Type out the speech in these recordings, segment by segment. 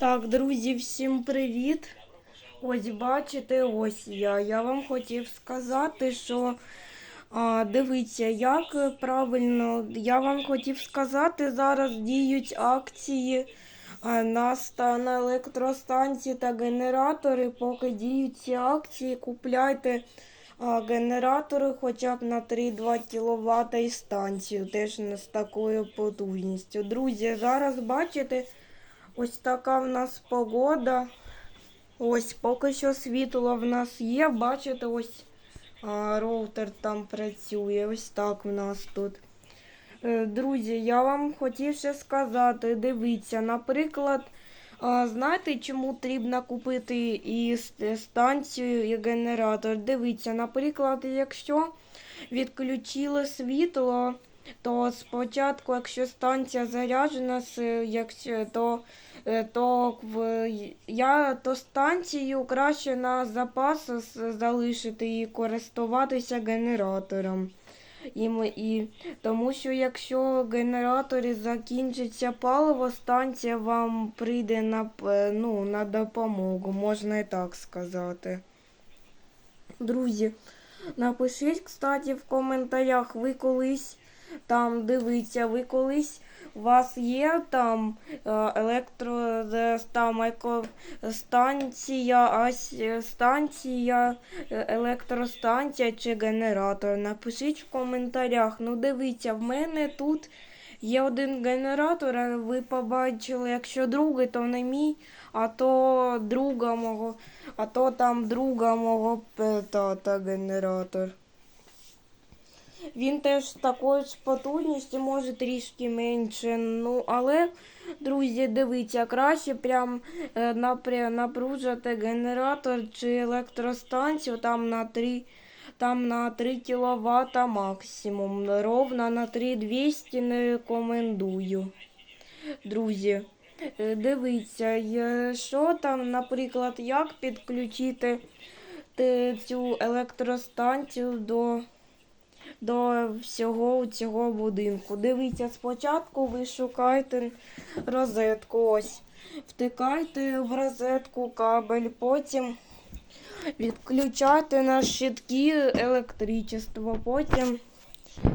Так, друзі, всім привіт. Ось бачите, ось я. Я вам хотів сказати, що а, дивіться, як правильно. Я вам хотів сказати, зараз діють акції на, на електростанції та генератори. Поки діють ці акції, купляйте а, генератори хоча б на 3-2 кВт і станцію, теж з такою потужністю. Друзі, зараз бачите. Ось така в нас погода. Ось поки що світло в нас є. Бачите, ось а, роутер там працює. Ось так в нас тут. Е, Друзі, я вам хотів ще сказати, дивіться, наприклад, знаєте, чому потрібно купити і станцію, і генератор? Дивіться, наприклад, якщо відключили світло, то спочатку, якщо станція заряджена, якщо, то, е, то, в, я, то станцію краще на запас залишити і користуватися генератором. І, і, тому що якщо генераторі закінчиться паливо, станція вам прийде на, ну, на допомогу, можна і так сказати. Друзі, напишіть, кстати, в коментарях, ви колись там дивіться, ви колись у вас є там електро там еко, станція, ась, станція, е, електростанція чи генератор. Напишіть в коментарях. Ну дивіться, в мене тут є один генератор, а ви побачили, якщо другий, то не мій, а то друга мого, а то там друга мого тата генератор. Він теж такою ж потужністю, може трішки менше. Ну, але, друзі, дивіться, краще прям е, напружити генератор чи електростанцію там на 3, там на 3 кВт максимум. Ровно на 3200 не рекомендую. Друзі, е, дивіться, е, що там, наприклад, як підключити цю електростанцію до до всього цього будинку. Дивіться, спочатку ви шукаєте розетку. Ось. Втикайте в розетку кабель, потім відключайте на щитки електричество. Потім,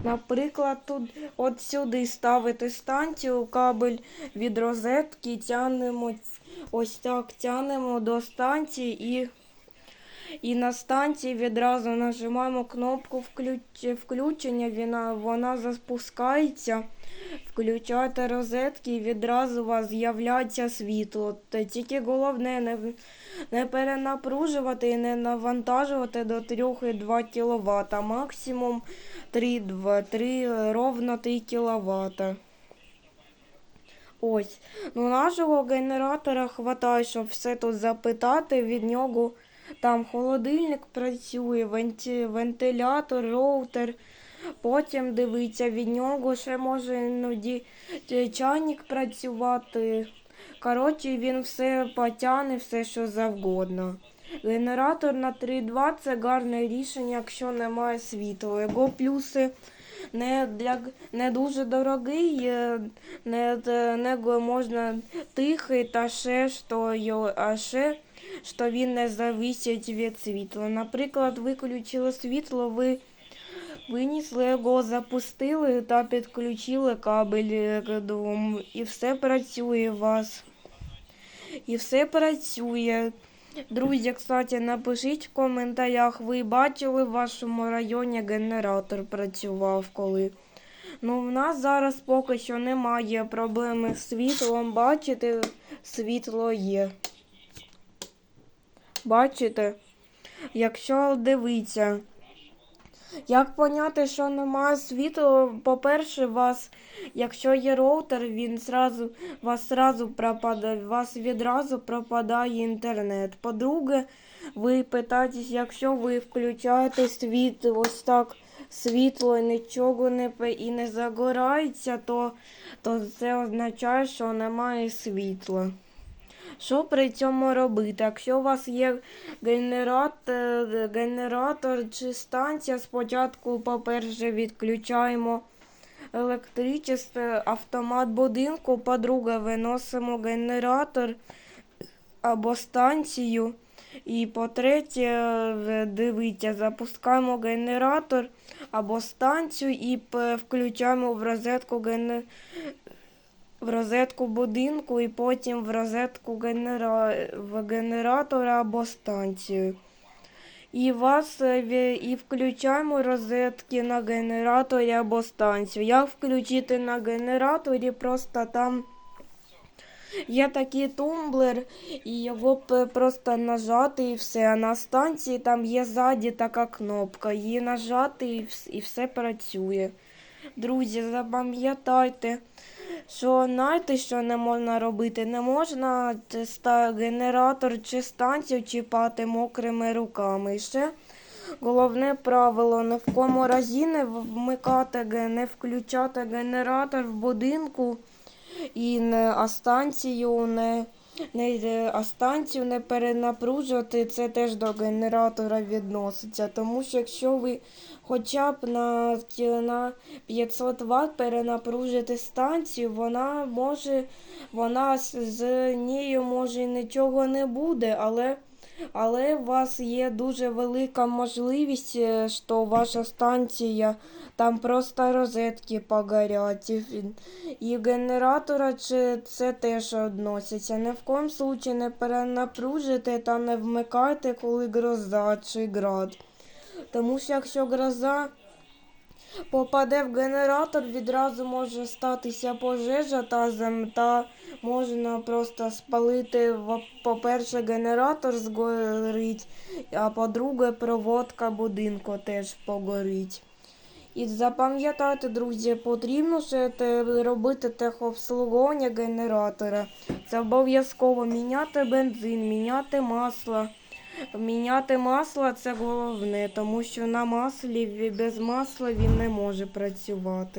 наприклад, тут от сюди ставите станцію, кабель від розетки, тянемо ось так тянемо до станції і. І на станції відразу нажимаємо кнопку включ- включення, вона, запускається, включаєте розетки і відразу у вас з'являється світло. Тільки головне не, не перенапружувати і не навантажувати до 3,2 кВт, а максимум 3, 2, 3, ровно 3 кВт. Ось. Ну, нашого генератора хватає, щоб все тут запитати від нього. Там холодильник працює, вентилятор, роутер. Потім дивиться, від нього ще може іноді чайник працювати. Коротше, він все потягне, все що завгодно. Генератор на 3.2 це гарне рішення, якщо немає світла. Його плюси не, для, не дуже дорогий, е, не, не можна тихий та ще що, а ще що він не зависить від світла. Наприклад, виключили світло, ви винесли його, запустили та підключили кабель к дому, і все працює у вас. І все працює. Друзі, кстати, напишіть в коментарях, ви бачили в вашому районі генератор працював коли. Ну, в нас зараз поки що немає проблеми з світлом. Бачите, світло є. Бачите? Якщо дивіться, як поняти, що немає світла, по-перше, вас, якщо є роутер, він зразу, вас зразу пропадає, вас відразу пропадає інтернет. По-друге, ви питаєтесь, якщо ви включаєте світло, ось так світло і нічого не і не загорається, то, то це означає, що немає світла. Що при цьому робити? Якщо у вас є генератор, генератор чи станція, спочатку, по-перше, відключаємо електричество, автомат будинку, по-друге, виносимо генератор або станцію. І по-третє, е, дивіться, запускаємо генератор або станцію і включаємо в розетку. В розетку будинку і потім в розетку генера... в генератора або станцію. І вас е, і включаємо розетки на генераторі або станцію. Як включити на генераторі, просто там є такий тумблер, і його просто нажати і все. А на станції там є ззаді така кнопка. Її нажати і все працює. Друзі, запам'ятайте, що знаєте, що не можна робити? Не можна ста- генератор чи станцію чіпати мокрими руками. І ще головне правило ні в кому разі не вмикати, не включати генератор в будинку і не, а станцію не. Не, е, а станцію не перенапружувати, це теж до генератора відноситься. Тому що якщо ви хоча б на, на 500 Вт перенапружити станцію, вона може, вона з, нею може нічого не буде, але, але у вас є дуже велика можливість, е, що ваша станція там просто розетки погорять. І, генератора чи це теж відноситься. Ні в коєму випадку не перенапружите та не вмикайте, коли гроза чи град. Тому що якщо гроза попаде в генератор, відразу може статися пожежа та зем, та можна просто спалити, по-перше, генератор згорить, а по-друге, проводка будинку теж погорить. І запам'ятайте, друзі, потрібно ще робити техобслуговування генератора. Це обов'язково міняти бензин, міняти масло. Міняти масло це головне, тому що на маслі без масла він не може працювати.